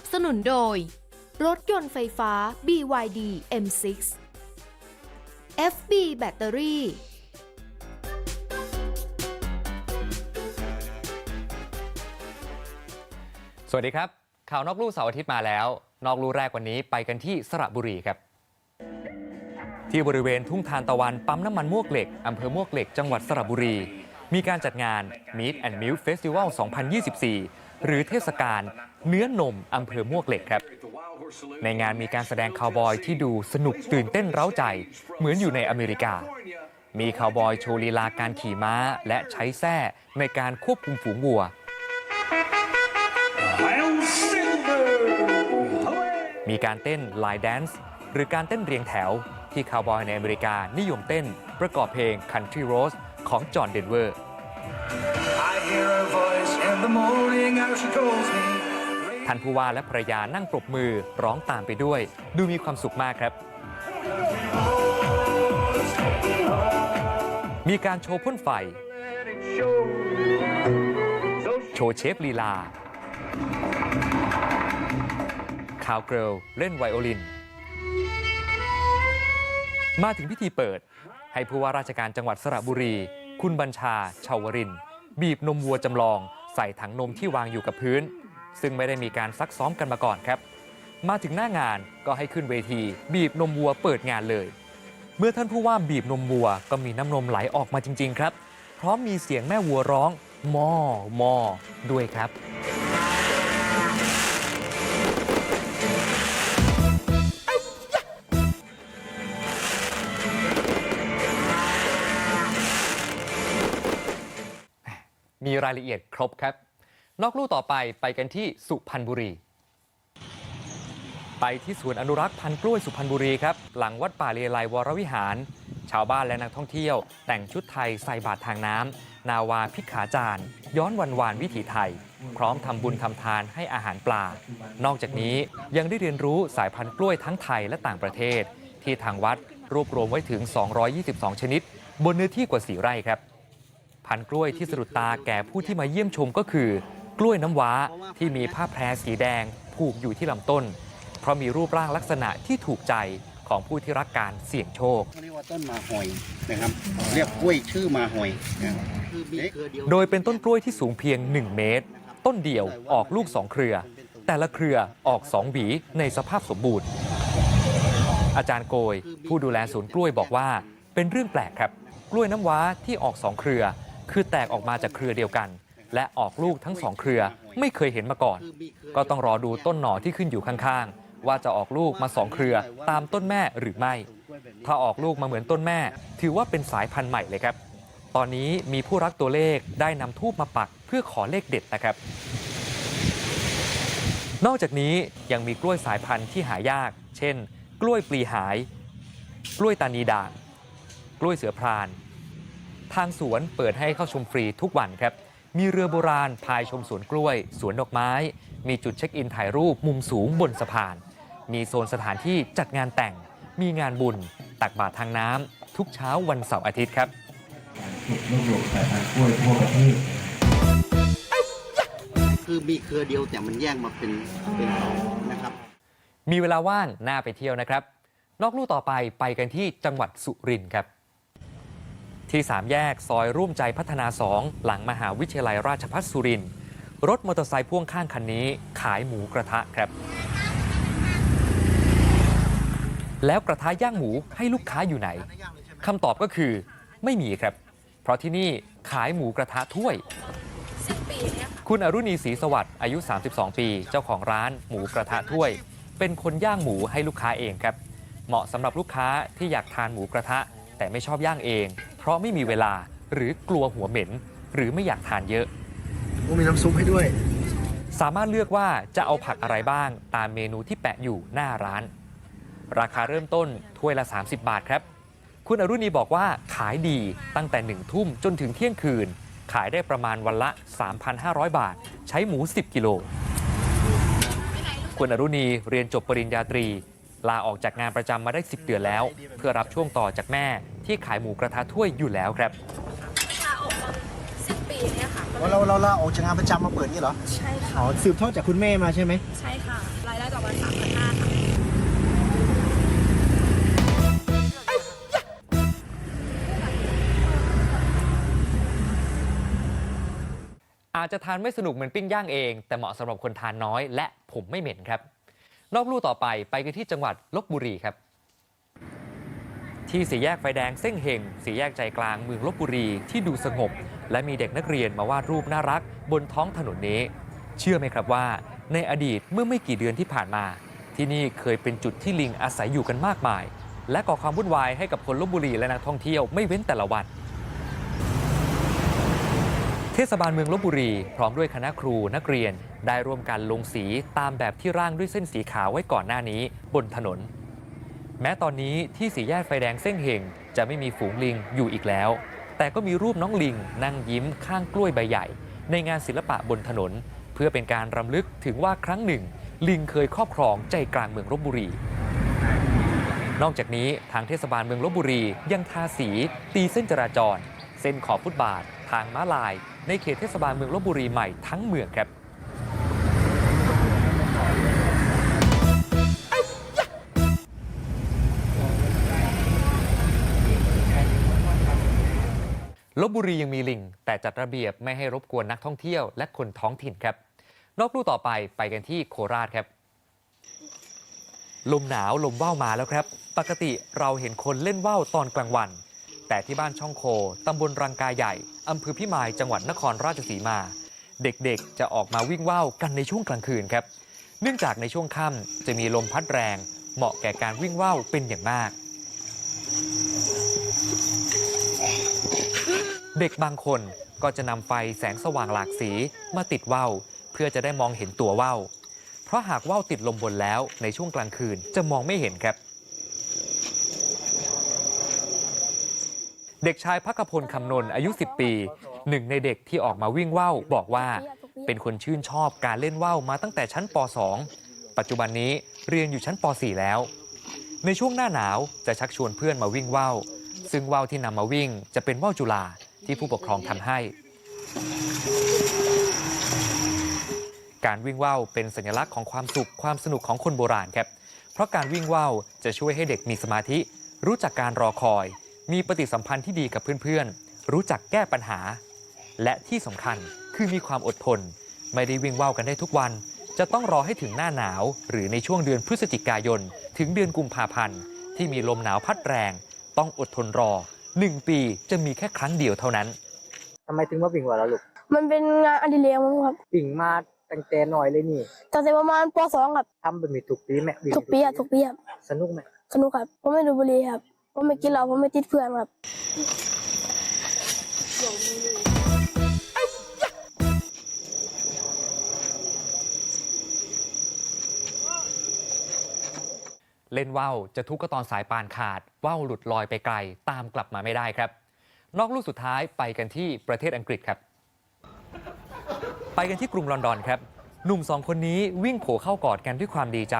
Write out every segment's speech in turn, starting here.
บสนุนโดย รถยนต์ไฟฟ้า BYD M6 FB แบตเตอรี่ สวัสดีครับ ข่าวนอกลู่เสาร์อาทิตย์มาแล้ว นอกลู่แรกวันนี้ไปกันที่สระบุรีครับ ที่บริเวณทุ่งทานตะวันปั๊มน้ำมันมวกเหล็กอำเภอมวกเหล็กจังหวัดสระบุรี มีการจัดงาน Meet and Milk Festival 2024 หรือเทศกาล เนื้อนมอำเภอมวกเหล็กครับ ในงานมีการแสดงคาวบอยที่ดูสนุกตื่นเต้นเร้าใจ เหมือนอยู่ในอเมริกา มีคาวบอยโชว์ลีลาการขี่ม้าและใช้แส้ในการควบคุมฝูงวัว มีการเต้นไลน์แดนซ์หรือการเต้นเรียงแถว ที่คาวบอยในอเมริกานิยมเต้นประกอบเพลง Country Roads ของจอห์นเดนเวอร์ I hear her voice in the morning how she calls me. ท่านผู้ว่าและภรรยานั่งปรบมือร้องตามไปด้วย ดูมีความสุขมากครับ มีการโชว์พ่นไฟ โชว์เชฟลีลาคาวเกิลเล่นไวโอลิน มาถึงพิธีเปิด ให้ผู้ว่าราชการจังหวัดสระบุรี คุณบัญชาชาวริน บีบนมวัวจำลอง ใส่ถังนมที่วางอยู่กับพื้น ซึ่งไม่ได้มีการซักซ้อมกันมาก่อนครับ มาถึงหน้างานก็ให้ขึ้นเวที บีบนมวัวเปิดงานเลย เมื่อท่านผู้ว่าบีบนมวัวก็มีน้ำนมไหลออกมาจริง ๆ ครับ พร้อมมีเสียงแม่วัวร้องมอมอด้วยครับมีรายละเอียดครบครับ นอกลู่ต่อไปไปกันที่สุพรรณบุรี ไปที่สวนอนุรักษ์พันธุ์กล้วยสุพรรณบุรีครับ หลังวัดป่าเลไลวรวิหาร ชาวบ้านและนักท่องเที่ยว แต่งชุดไทยใส่บาตรทางน้ำ นาวาพิกขาจารย์ ย้อนวันวานวิถีไทย พร้อมทำบุญทำทานให้อาหารปลา นอกจากนี้ยังได้เรียนรู้สายพันธุ์กล้วยทั้งไทยและต่างประเทศ ที่ทางวัดรวบรวมไว้ถึง 222 ชนิด บนเนื้อที่กว่า 4 ไร่ครับ พันธุ์กล้วยที่สะดุดตาแก่ผู้ที่มาเยี่ยมชมก็คือ กล้วยน้ำว้าที่มีผ้าแพรสีแดงผูกอยู่ที่ลำต้น เพราะมีรูปร่างลักษณะที่ถูกใจของผู้ที่รักการเสี่ยงโชค เรียกว่าต้นมาหอยนะครับเรียกกล้วยชื่อมาหอยนะครับโดยเป็นต้นกล้วยที่สูงเพียง 1 เมตร ต้นเดียวออกลูก2เครือ แต่ละเครือออก2หวีในสภาพสมบูรณ์ อาจารย์โกย ผู้ดูแลสวนกล้วยบอกว่า เป็นเรื่องแปลกครับ กล้วยน้ำว้าที่ออก2เครือ คือแตกออกมาจากเครือเดียวกัน และออกลูกทั้งสองเครือไม่เคยเห็นมาก่อน ก็ต้องรอดูต้นหน่อที่ขึ้นอยู่ข้างๆ ว่าจะออกลูกมาสองเครือตามต้นแม่หรือไม่ ถ้าออกลูกมาเหมือนต้นแม่ ถือว่าเป็นสายพันธุ์ใหม่เลยครับ ตอนนี้มีผู้รักตัวเลขได้นำทูบมาปักเพื่อขอเลขเด็ดนะครับ นอกจากนี้ยังมีกล้วยสายพันธุ์ที่หายาก เช่น กล้วยปลีหาย กล้วยตานีด่าง กล้วยเสือพราน ทางสวนเปิดให้เข้าชมฟรีทุกวันครับ มีเรือโบราณพายชมสวนกล้วย สวนดอกไม้ มีจุดเช็คอินถ่ายรูปมุมสูงบนสะพาน มีโซนสถานที่จัดงานแต่ง มีงานบุญ ตักบาตรทางน้ำทุกเช้าวันเสาร์อาทิตย์ครับถูกรวบรวมสายพันธุ์กล้วยทั่วประเทศคือมีเครือเดียวแต่มันแยกมาเป็นเป็นสองนะครับ มีเวลาว่างน่าไปเที่ยวนะครับ นอกลู่ต่อไปไปกันที่จังหวัดสุรินทร์ครับ ที่สามแยกซอยร่วมใจพัฒนาสองหลังมหาวิทยาลัยราชภัฏสุรินทร์รถมอเตอร์ไซค์พ่วงข้างคันนี้ขายหมูกระทะครับ แล้วกระทะย่างหมูให้ลูกค้าอยู่ไหนคำตอบก็คือไม่มีครับ เพราะที่นี่ขายหมูกระทะถ้วย คุณอรุณีศรีสวัสดิ์อายุ 32 ปี เจ้าของร้านหมูกระทะถ้วย เป็นคนย่างหมูให้ลูกค้าเองครับ เหมาะสำหรับลูกค้าที่อยากทานหมูกระทะ แต่ไม่ชอบย่างเอง เพราะไม่มีเวลาหรือกลัวหัวเหม็น หรือไม่อยากทานเยอะมีน้ำซุปให้ด้วย สามารถเลือกว่าจะเอาผักอะไรบ้างตามเมนูที่แปะอยู่หน้าร้าน ราคาเริ่มต้นถ้วยละ 30 บาทครับ คุณอรุณีบอกว่าขายดีตั้งแต่1ทุ่มจนถึงเที่ยงคืน ขายได้ประมาณวันละ 3,500 บาท ใช้หมู 10 กิโล คุณอรุณีเรียนจบปริญญาตรี ลาออกจากงานประจำมาได้ 10 เดือนแล้ว เพื่อรับช่วงต่อจากแม่ที่ขายหมูกระทะถ้วยอยู่แล้วครับ ลาออกมาสิบปีเนี่ยค่ะมันว่าเราเราเราออกจากงานประจำมาเปิดนี่เหรอใช่ค่ะ อ๋อสืบทอดจากคุณแม่มาใช่ไหม ใช่ค่ะ รายได้ต่อวันสามพันห้าค่ะ อาจจะทานไม่สนุกเหมือนปิ้งย่างเอง แต่เหมาะสำหรับคนทานน้อย และผมไม่เหม็นครับ นอกลู่ต่อไปไปกันที่จังหวัดลบบุรีครับ ที่สี่แยกไฟแดงเส้งเฮงสี่แยกใจกลางเมืองลบบุรีที่ดูสงบ และมีเด็กนักเรียนมาวาดรูปน่ารัก บนท้องถนนนี้ เชื่อไหมครับว่า ในอดีตเมื่อไม่กี่เดือนที่ผ่านมา ที่นี่เคยเป็นจุดที่ลิงอาศัยอยู่กันมากมาย และก่อความวุ่นวายให้กับคนลบบุรีและนักท่องเที่ยวไม่เว้นแต่ละวัน ศบาลเมืองลบบุรี พร้อมด้วยคณะครูนักเรียน ได้ร่วมกันลงสีตามแบบที่ร่างด้วยเส้นสีขาวไว้ก่อนหน้านี้บนถนน แม้ตอนนี้ที่สีแยกไฟแดงเส้งเฮงจะไม่มีฝูงลิงอยู่อีกแล้ว แต่ก็มีรูปน้องลิง นั่งยิ้มข้างกล้วยใบใหญ่ ในงานศิลปะบนถนน เพื่อเป็นการรำลึกถึงว่าครั้งหนึ่ง ลิงเคยครอบครองใจกลางเมืองลบบุรีนอกจากนี้ทางเทศบาลเมืองลบบุรียังทาสี ตีเส้นจราจร เส้นขอบฟุตบาท ทางม้าลาย ในเขตเทศบาลเมืองลบบุรีใหม่ทั้งเมืองครับลบบุรียังมีลิง แต่จัดระเบียบไม่ให้รบกวนนักท่องเที่ยวและคนท้องถิ่นครับ นอกลู่ต่อไปไปกันที่โคราชครับ ลมหนาวลมว่าวมาแล้วครับ ปกติเราเห็นคนเล่นว่าวตอนกลางวัน แต่ที่บ้านช่องโคตำบลรังกาใหญ่ อำเภอพิมายจังหวัดนครราชสีมา เด็กๆ จะออกมาวิ่งว่าวกันในช่วงกลางคืนครับ เนื่องจากในช่วงค่ำจะมีลมพัดแรง เหมาะแก่การวิ่งว่าวเป็นอย่างมาก เด็กบางคนก็จะนำไฟแสงสว่างหลากสีมาติดว่าวเพื่อจะได้มองเห็นตัวว่าวเพราะหากว่าวติดลมบนแล้วในช่วงกลางคืนจะมองไม่เห็นครับ เด็กชายพักพลคำนนอายุ 10 ปี หนึ่งในเด็กที่ออกมาวิ่งว่าวบอกว่า เป็นคนชื่นชอบการเล่นว่าวมาตั้งแต่ชั้นป .2 ปัจจุบันนี้เรียนอยู่ชั้นป .4 แล้ว ในช่วงหน้าหนาวจะชักชวนเพื่อนมาวิ่งว่าวซึ่งว่าวที่นำมาวิ่งจะเป็นว่าวจุฬาที่ผู้ปกครองทำให้ การวิ่งว่าวเป็นสัญลักษณ์ของความสุขความสนุกของคนโบราณครับ เพราะการวิ่งว่าวจะช่วยให้เด็กมีสมาธิ รู้จักการรอคอย มีปฏิสัมพันธ์ที่ดีกับเพื่อนๆ รู้จักแก้ปัญหา และที่สำคัญคือมีความอดทน ไม่ได้วิ่งว่าวกันได้ทุกวัน จะต้องรอให้ถึงหน้าหนาว หรือในช่วงเดือนพฤศจิกายน ถึงเดือนกุมภาพันธ์ ที่มีลมหนาวพัดแรง ต้องอดทนรอ 1 ปีจะมีแค่ครั้งเดียวเท่านั้นทำไมถึงว่าวิ่งว่าแล้วลูกมันเป็นงานอดิเรกมั้งครับวิ่งมาตั้งแต่หน่อยเลยนี่ตั้งแต่ประมาณป .2 ครับทำแบบนี้ทุกปีไหมวิ่งทุกปีครับทุกปีครับสนุกไหมสนุกครับผมไม่ดูดบุหรี่ครับ ผมไม่กินเหล้าผมไม่ติดเพื่อนครับเล่นว่าวจะทุกข์ก็ตอนสายปานขาดว่าวหลุดลอยไปไกล ตามกลับมาไม่ได้ครับ นอกลู่สุดท้ายไปกันที่ประเทศอังกฤษครับ ไปกันที่กรุงลอนดอนครับ หนุ่มสองคนนี้วิ่งโผเข้ากอดกันด้วยความดีใจ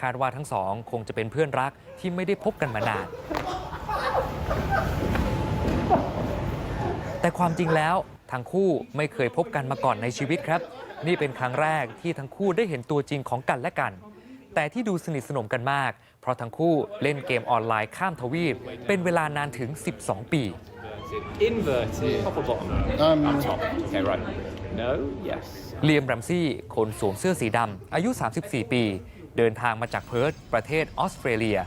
คาดว่าทั้งสองคงจะเป็นเพื่อนรักที่ไม่ได้พบกันมานาน แต่ความจริงแล้วทั้งคู่ไม่เคยพบกันมาก่อนในชีวิตครับ นี่เป็นครั้งแรกที่ทั้งคู่ได้เห็นตัวจริงของกันและกัน แต่ที่ดูสนิทสนมกันมาก เพราะทั้งคู่เล่นเกมออนไลน์ข้ามทวีป เป็นเวลานานถึง 12 ปี Inverted. Top or bottom? Um, Up top. Okay, right. No, yes. เลียมรัมซี่ คนสวมเสื้อสีดำอายุ 34 ปี เดินทางมาจากเพิร์ธประเทศออสเตรเลีย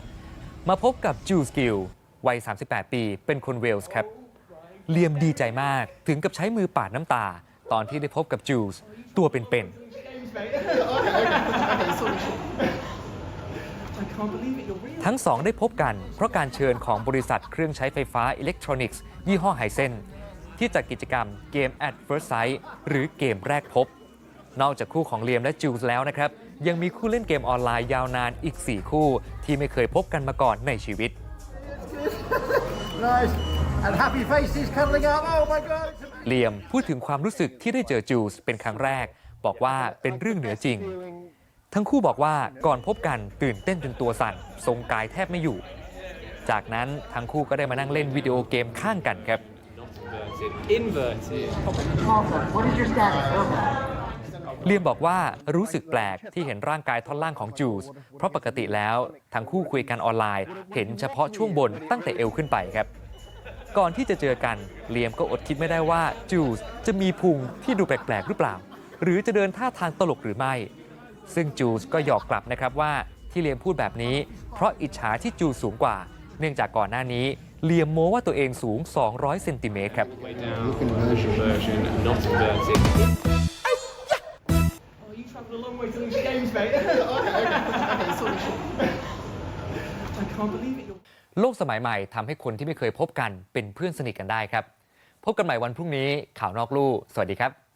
มาพบกับจูสกิลวัย 38 ปี เป็นคนเวลส์ครับ เลียมดีใจมากถึงกับใช้มือปาดน้ำตา ตอนที่ได้พบกับจูสตัวเป็นๆทั้งสองได้พบกัน เพราะการเชิญของบริษัทเครื่องใช้ไฟฟ้าอิเล็กทรอนิกส์ ยี่ห้อไฮเซนที่จัดกิจกรรมเกม at first sight หรือเกมแรกพบ นอกจากคู่ของเลียมและจูสแล้วนะครับ ยังมีคู่เล่นเกมออนไลน์ยาวนานอีก 4 คู่ ที่ไม่เคยพบกันมาก่อนในชีวิต Nice and happy faces cuddling up oh my god เลียมพูดถึงความรู้สึกที่ได้เจอจูสเป็นครั้งแรก บอกว่าเป็นเรื่องเหนือจริง ทั้งคู่บอกว่าก่อนพบกันตื่นเต้นจนตัวสั่น ทรงกายแทบไม่อยู่ จากนั้นทั้งคู่ก็ได้มานั่งเล่นวิดีโอเกมข้างกันครับ Inverted. Inverted. เลียมบอกว่ารู้สึกแปลกที่เห็นร่างกายท่อนล่างของจูส เพราะปกติแล้วทั้งคู่คุยกันออนไลน์ เห็นเฉพาะช่วงบนตั้งแต่เอวขึ้นไปครับ ก่อนที่จะเจอกันเลียมก็อดคิดไม่ได้ว่าจูสจะมีพุงที่ดูแปลกๆหรือเปล่า หรือจะเดินท่าทางตลกหรือไม่ ซึ่งจูสก็หยอกกลับนะครับว่าที่เลียมพูดแบบนี้ เพราะอิจฉาที่จูสสูงกว่า เนื่องจากก่อนหน้านี้เลียมโม้ว่าตัวเองสูง 200 เซนติเมตรครับ โลกสมัยใหม่ทำให้คนที่ไม่เคยพบกันเป็นเพื่อนสนิทกันได้ครับ พบกันใหม่วันพรุ่งนี้ข่าวนอกลู่สวัสดีครับ